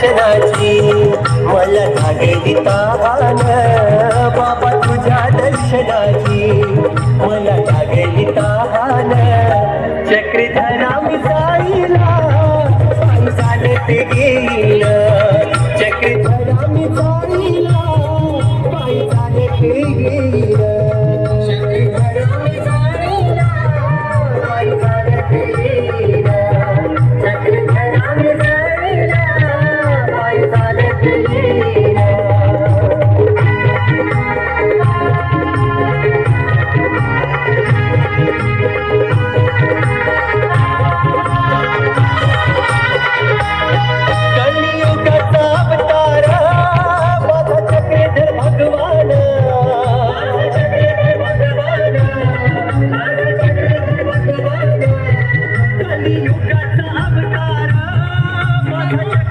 दर्शनाची मला लागली तान बाबा तुझ्या दर्शनाची मला लागली तान चक्रीधरा मी जाईला ते गेली.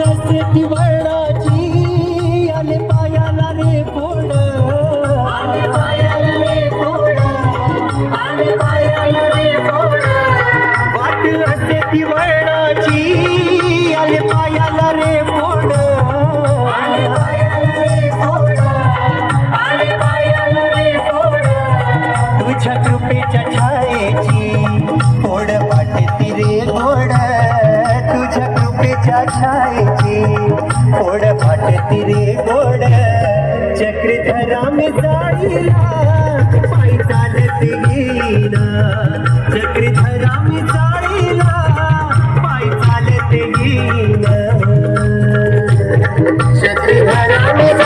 असते ती वळणाची आले पायाला रे फोड. रे असते ती वळणाची आले पायाला रे फोड. रे तुझ्या कृपेच्या छायेची वाटती रे गोड कृपेच्या ओढ फाटती रे गोड चक्रधरा मी जाईला पायी चालत येईना चक्रधरा मी जाईला पायी चालत येईना चक्रधरा मी